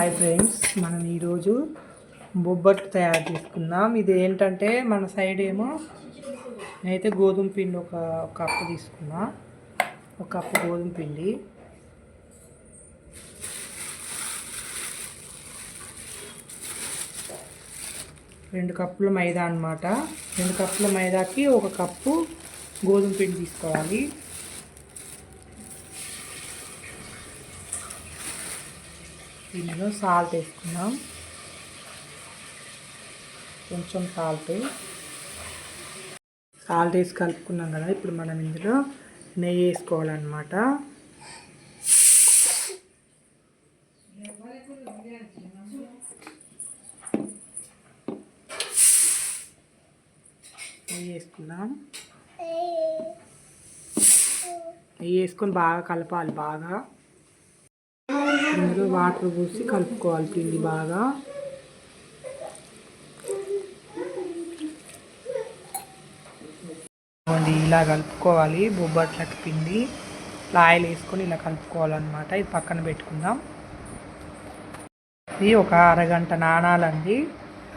Hi friends మనం ఈరోజు బొబ్బట్లు తయారు చేసుకుందాం. ఇది ఏంటంటే మన సైడ్ ఏమో నేనైతే గోధుమ పిండి ఒక కప్పు తీసుకున్నా. ఒక కప్పు గోధుమ పిండి. రెండు కప్పుల మైదా అన్నమాట. రెండు కప్పుల మైదాకి ఒక కప్పు గోధుమ పిండి తీసుకోవాలి. దీనిలో సాల్ట్ వేసుకున్నాం కొంచెం సాల్ట్. సాల్ట్ వేసి కలుపుకున్నాం కదా ఇప్పుడు మనం ఇందులో నెయ్యి వేసుకోవాలన్నమాట. నెయ్యి వేసుకుందాం. నెయ్యి వేసుకొని బాగా కలపాలి బాగా. అందులో వాటర్ పోసి కలుపుకోవాలి పిండి బాగా. ఇలా కలుపుకోవాలి బొబ్బట్లకి పిండి. ఆయిల్ వేసుకొని ఇలా కలుపుకోవాలన్నమాట. ఇది పక్కన పెట్టుకుందాం. ఇది ఒక అరగంట నానాలండి.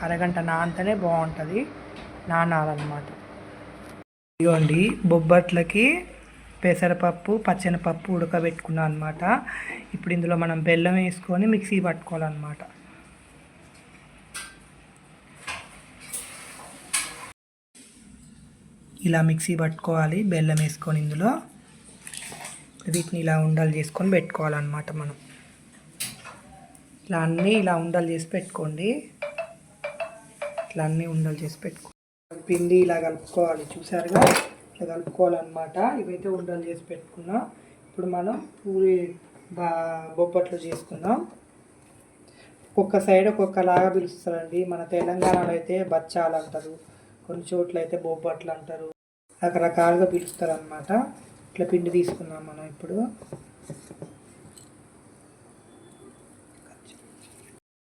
అరగంట నానితేనే బాగుంటుంది. నానాలన్నమాట. ఇదిగోండి బొబ్బట్లకి పెసరపప్పు పచ్చనిపప్పు ఉడకబెట్టుకున్నాం అనమాట ఇప్పుడు ఇందులో మనం బెల్లం వేసుకొని మిక్సీ పట్టుకోవాలన్నమాట. ఇలా మిక్సీ పట్టుకోవాలి బెల్లం వేసుకొని ఇందులో. వీటిని ఇలా ఉండలు చేసుకొని పెట్టుకోవాలన్నమాట మనం. ఇలా అన్నీ ఇలా ఉండలు చేసి పెట్టుకోండి. ఇట్లా అన్నీ ఉండలు చేసి పెట్టుకో పిండి ఇలా కలుపుకోవాలి చూసారుగా? ఇట్లా కలుపుకోవాలన్నమాట. ఇవైతే ఉండలు చేసి పెట్టుకున్నాం. ఇప్పుడు మనం పూరి బా బొబ్బట్లు చేసుకుందాం ఒక్కొక్క సైడ్ ఒక్కొక్కలాగా పిలుస్తారండి. మన తెలంగాణలో అయితే బచ్చాలు అంటారు. కొన్ని చోట్ల అయితే బొబ్బట్లు అంటారు. రకరకాలుగా పిలుస్తారు అనమాట ఇట్లా పిండి తీసుకుందాం మనం ఇప్పుడు.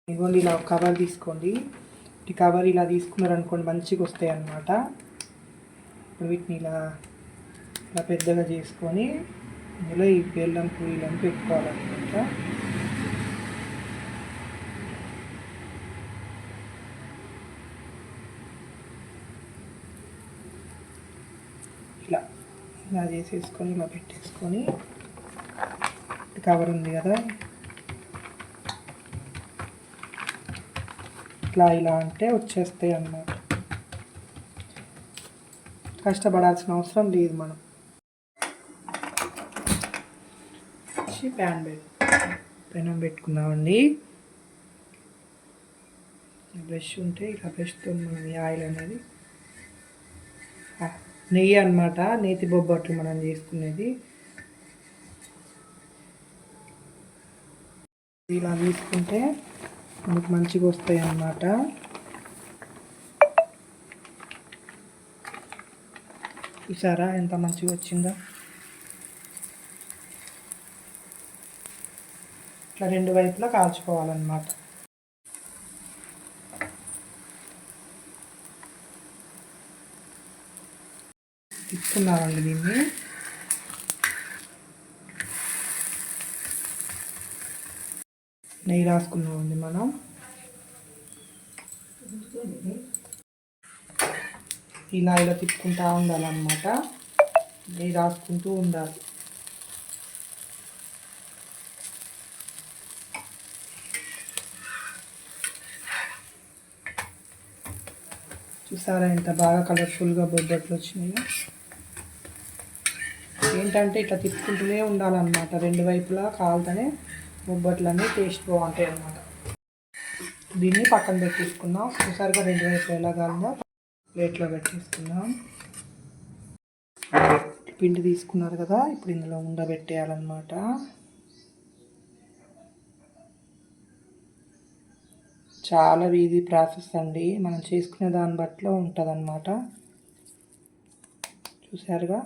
ఇదిగోండి ఇలా కవర్ తీసుకోండి. ఈ కవర్ ఇలా తీసుకున్నారనుకోండి మంచిగా వస్తాయి అన్నమాట ఇప్పుడు వీటిని ఇలా ఇలా పెద్దగా చేసుకొని ఇందులో ఈ బెల్లం పూరీలను పెట్టుకోవాలన్నమాట ఇలా ఇలా చేసేసుకొని ఇలా పెట్టేసుకొని కవర్ ఉంది కదా. ఇట్లా ఇలా అంటే వచ్చేస్తాయి అన్నమాట. కష్టపడాల్సిన అవసరం లేదు మనం. ప్యాన్ పెట్ పెనం పెట్టుకున్నామండి బ్రష్ ఉంటే ఇలా బ్రష్తో మనం ఈ ఆయిల్ అనేది నెయ్యి అన్నమాట నేతి బొబ్బట్లు మనం చేసుకునేది ఇలా తీసుకుంటే మనకు మంచిగా వస్తాయి అన్నమాట చూసారా? ఎంత మంచిగా వచ్చిందో. ఇట్లా రెండు వైపులా కాల్చుకోవాలన్నమాట. తీసుకున్నామండి దీన్ని. నెయ్యి రాసుకున్నామండి మనం. ఇలా ఇలా తిప్పుకుంటా ఉండాలన్నమాట. ఇది రాసుకుంటూ ఉండాలి. చూసారా ఎంత బాగా కలర్ఫుల్గా బొబ్బట్లు వచ్చినాయో? ఏంటంటే ఇట్లా తిప్పుకుంటూనే ఉండాలన్నమాట. రెండు వైపులా కాలుతనే బొబ్బట్లు అన్నీ టేస్ట్ బాగుంటాయి అన్నమాట దీన్ని పక్కన పెట్టేసుకుందాం. ఒకసారిగా రెండు వైపులు ఎలా ప్లేట్లో పెట్టేసుకుందాం. పిండి తీసుకున్నారు కదా ఇప్పుడు ఇందులో ఉండబెట్టేయాలన్నమాట. చాలా ఈజీ ప్రాసెస్ అండి. మనం చేసుకునే దాన్ని బట్లో ఉంటుంది అన్నమాట చూసారుగా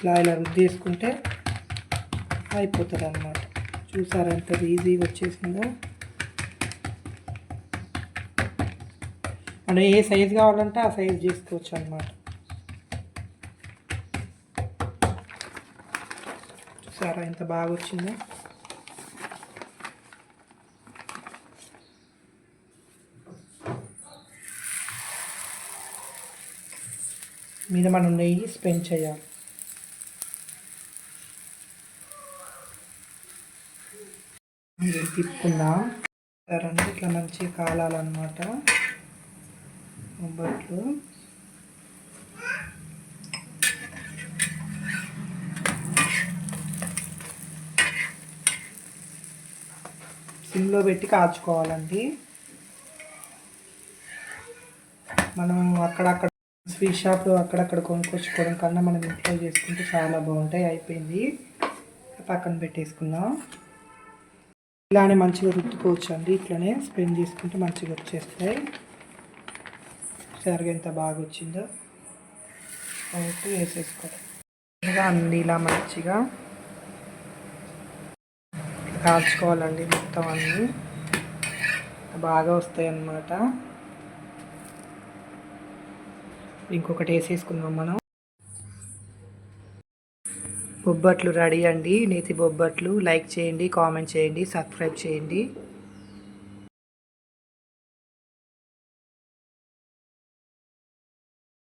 ఇలా ఇలా రుద్దేసుకుంటే అయిపోతుంది అన్నమాట చూసారు ఎంత ఈజీగా వచ్చేసిందో? అంటే ఏ సైజు కావాలంటే ఆ సైజు చేసుకోవచ్చు అన్నమాట. చూసారా ఎంత బాగా వచ్చిందో? మీద మనం నెయ్యి స్పెండ్ చేయాలి. తిప్పుకుందాం. సరే ఇట్లా మంచిగా కాలాలన్నమాట. బొబ్బట్లు సిమ్లో పెట్టి కాచుకోవాలండి. మనం అక్కడక్కడ స్వీట్ షాప్లో అక్కడక్కడ కొనుక్కొచ్చుకోవడం కన్నా మనం ఇంట్లో చేసుకుంటే చాలా బాగుంటాయి. అయిపోయింది. పక్కన పెట్టేసుకుందాం. ఇలానే మంచిగా రుద్దుకోవచ్చు అండి ఇట్లనే స్పెండ్ చేసుకుంటే మంచిగా వచ్చేస్తాయి. సరిగా ఎంత బాగా వచ్చిందో కాబట్టి వేసేసుకోవాలి అన్ని ఇలా మంచిగా కాల్చుకోవాలండి మొత్తం అన్నీ. బాగా వస్తాయి అన్నమాట ఇంకొకటి వేసేసుకున్నాం మనం. బొబ్బట్లు రెడీ అండి. నేతి బొబ్బట్లు. లైక్ చేయండి కామెంట్ చేయండి సబ్స్క్రైబ్ చేయండి.